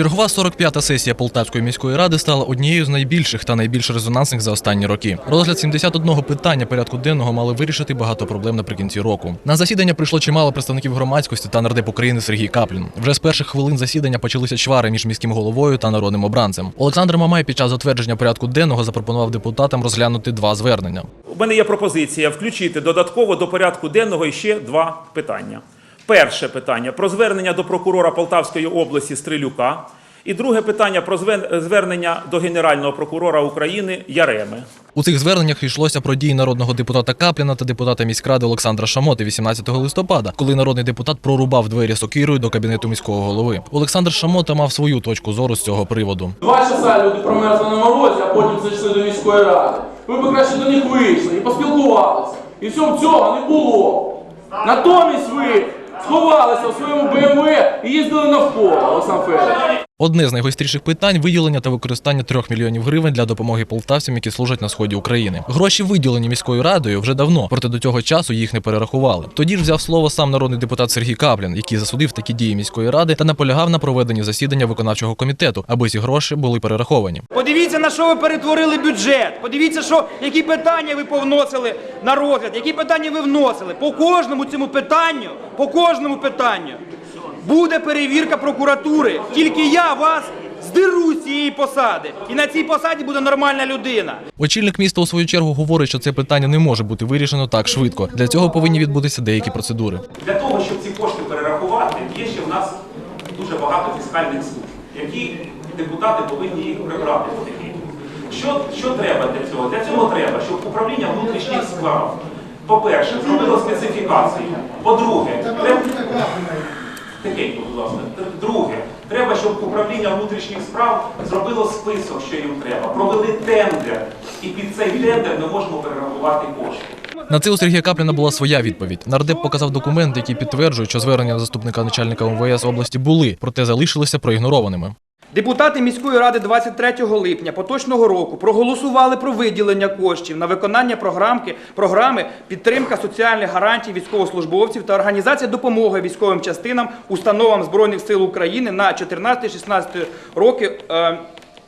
Чергова 45-та сесія Полтавської міської ради стала однією з найбільших та найбільш резонансних за останні роки. Розгляд 71 питання порядку денного мали вирішити багато проблем наприкінці року. На засідання прийшло чимало представників громадськості та нардеп України Сергій Каплін. Вже з перших хвилин засідання почалися чвари між міським головою та народним обранцем. Олександр Мамай під час затвердження порядку денного запропонував депутатам розглянути два звернення. У мене є пропозиція включити додатково до порядку денного ще два питання. Перше питання про звернення до прокурора Полтавської області Стрелюка. І друге питання про звернення до Генерального прокурора України Яреми. У цих зверненнях йшлося про дії народного депутата Капліна та депутата міськради Олександра Шамоти 18 листопада, коли народний депутат прорубав двері сокирою до кабінету міського голови. Олександр Шамота мав свою точку зору з цього приводу. Два часа люди промерзли на морозі, а потім зайшли до міської ради. Ви б краще до них вийшли і поспілкувалися. І всього цього не було. Натомість ви сховалися у своєму БМВ і їздили навколо, Олександр Федорович. Одне з найгостріших питань виділення та використання трьох мільйонів гривень для допомоги полтавцям, які служать на сході України. Гроші виділені міською радою вже давно, проте до цього часу їх не перерахували. Тоді ж взяв слово сам народний депутат Сергій Каплін, який засудив такі дії міської ради та наполягав на проведенні засідання виконавчого комітету, аби ці гроші були перераховані. Подивіться, на що ви перетворили бюджет. Подивіться, що, які питання ви повносили на розгляд, які питання ви вносили. По кожному цьому питанню, по кожному питанню буде перевірка прокуратури. Тільки я вас здеру з цієї посади. І на цій посаді буде нормальна людина. Очільник міста у свою чергу говорить, що це питання не може бути вирішено так швидко. Для цього повинні відбутися деякі процедури. Для того, щоб ці кошти перерахувати, є ще в нас дуже багато фіскальних служб, які депутати повинні їх прибрати. Що, що треба для цього? Для цього треба, щоб управління внутрішніх справ, по-перше, зробило специфікацію. По-друге, треба... Тихенько, будь ласка. Друге, треба, щоб управління внутрішніх справ зробило список, що їм треба, провели тендер, і під цей тендер ми можемо перерахувати кошти. На це у Сергія Капліна була своя відповідь. Нардеп показав документи, які підтверджують, що звернення заступника начальника МВС області були, проте залишилися проігнорованими. Депутати міської ради 23 липня поточного року проголосували про виділення коштів на виконання програмки, програми підтримка соціальних гарантій військовослужбовців та організація допомоги військовим частинам, установам Збройних сил України на 14-16 роки.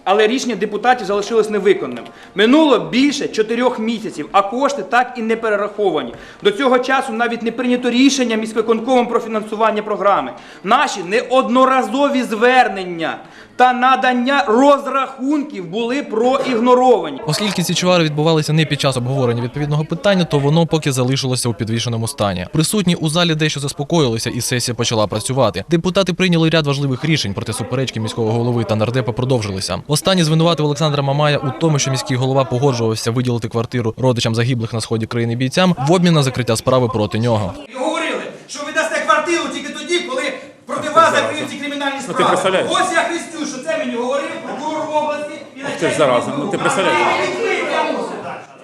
Але рішення депутатів залишилось невиконаним. Минуло більше чотирьох місяців, а кошти так і не перераховані. До цього часу навіть не прийнято рішення міськвиконкомом про фінансування програми. Наші неодноразові звернення та надання розрахунків були проігноровані. Оскільки ці чвари відбувалися не під час обговорення відповідного питання, то воно поки залишилося у підвішеному стані. Присутні у залі дещо заспокоїлися, і сесія почала працювати. Депутати прийняли ряд важливих рішень, проте суперечки міського голови та нардепа продовжилися. Останній звинуватив Олександра Мамая у тому, що міський голова погоджувався виділити квартиру родичам загиблих на сході країни бійцям в обмін на закриття справи проти нього. І говорили, що ви дасте квартиру тільки тоді, коли проти вас закриють ці кримінальні справи. представляєш? Ось я хрестю, що це мені говорив прокурор області і Ти ж начальник. зараза, ну ти представляєш.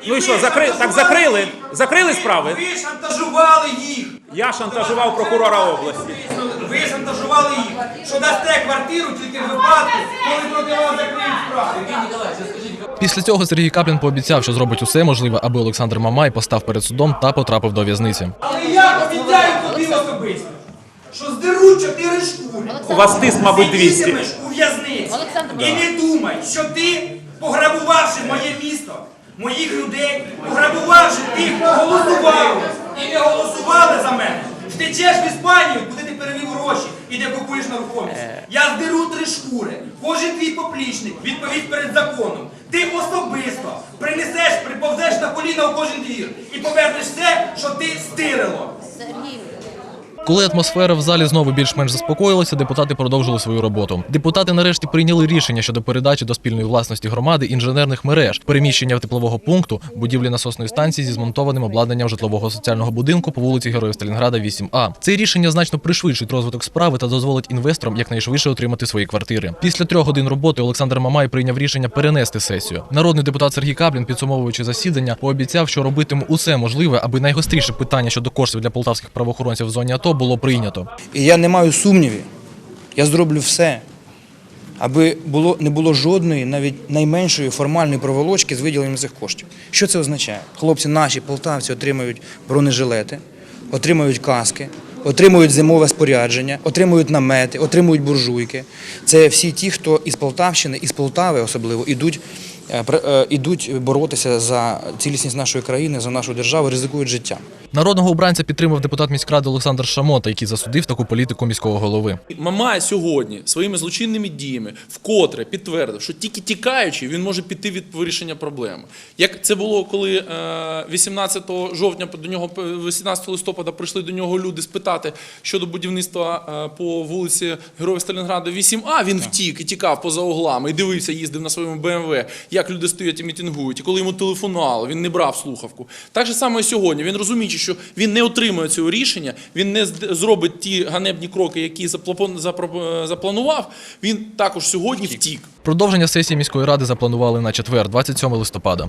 Ну і що, закри... так закрили? Закрили справи? Ви шантажували їх. Я шантажував прокурора області. Ви шантажували їх, що дасте квартиру тільки в випадку, коли проти вас закриють справи. Після цього Сергій Каплін пообіцяв, що зробить усе можливе, аби Олександр Мамай постав перед судом та потрапив до в'язниці. Але я обіцяю тобі особисто, що здеру чотири шкури. У вас тиск, мабуть, 200. Сидітимеш у в'язниці. І не думай, що ти, пограбувавши моє місто, моїх людей, пограбувавши тих, хто голосував і не голосували за мене, втечеш в Іспанію, перевів гроші і де купуєш нерухомість. Я здеру три шкури. Кожен твій поплічник відповідь перед законом. Ти особисто принесеш, приповзеш на коліна у кожен двір і повернеш все, що ти стирило. Коли атмосфера в залі знову більш-менш заспокоїлася, депутати продовжили свою роботу. Депутати нарешті прийняли рішення щодо передачі до спільної власності громади інженерних мереж, переміщення теплового пункту, будівлі насосної станції зі змонтованим обладнанням житлового соціального будинку по вулиці Героїв Сталінграда, 8А. Це рішення значно пришвидшить розвиток справи та дозволить інвесторам якнайшвидше отримати свої квартири. Після трьох годин роботи Олександр Мамай прийняв рішення перенести сесію. Народний депутат Сергій Каплін, підсумовуючи засідання, пообіцяв, що робитиме усе можливе, аби найгостріше питання щодо коштів для полтавських правоохоронців в зоні АТО було прийнято. І я не маю сумнівів. Я зроблю все, аби було, не було жодної, навіть найменшої формальної проволочки з виділенням цих коштів. Що це означає? Хлопці наші, полтавці, отримають бронежилети, отримають каски, отримують зимове спорядження, отримують намети, отримують буржуйки. Це всі ті, хто із Полтавщини, із Полтави особливо, ідуть, ідуть боротися за цілісність нашої країни, за нашу державу, ризикують життям. Народного обранця підтримав депутат міськради Олександр Шамота, який засудив таку політику міського голови. Мамай сьогодні своїми злочинними діями вкотре підтвердив, що тільки тікаючи, він може піти від вирішення проблеми. Як це було, коли е, 18 жовтня до нього 18 листопада прийшли до нього люди спитати щодо будівництва е, по вулиці Героїв Сталінграда 8А, він втік і тікав поза углами і дивився, їздив на своєму БМВ, як люди стоять і мітингують. І коли йому телефонували, він не брав слухавку. Так же саме і сьогодні. Він розуміючи, що він не отримує цього рішення, він не зробить ті ганебні кроки, які запланував. Він також сьогодні втік. Продовження сесії міської ради запланували на четвер, 27 листопада.